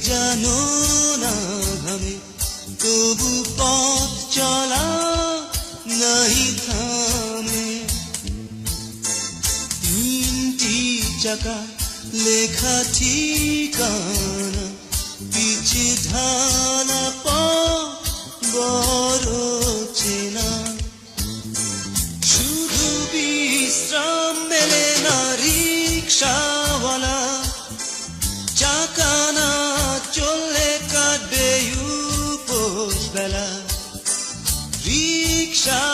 জানো না আমি তবু পথ চলা নাহি থামে তিনটি চাকা লেখা ঠিকানা পিছে ধান show.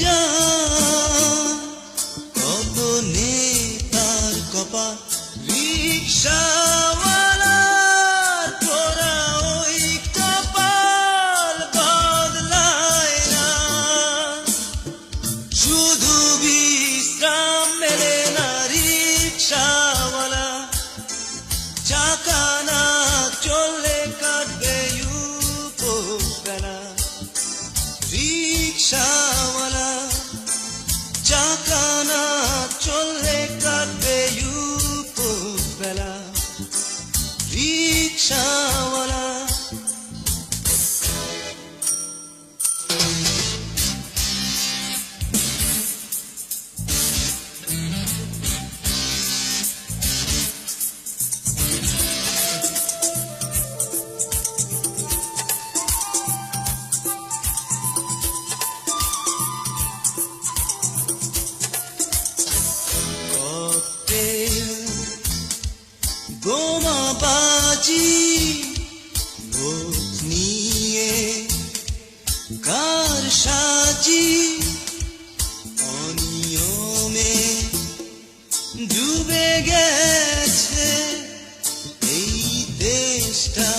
जा ডুবে গেছে। এই দেশটা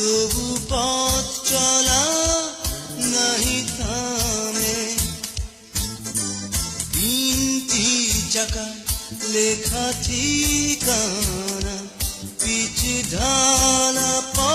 তবু পথ চলা নাহি থামে। তিনটি চাকা লেখা ঠিকানা পিছ ঢালা পা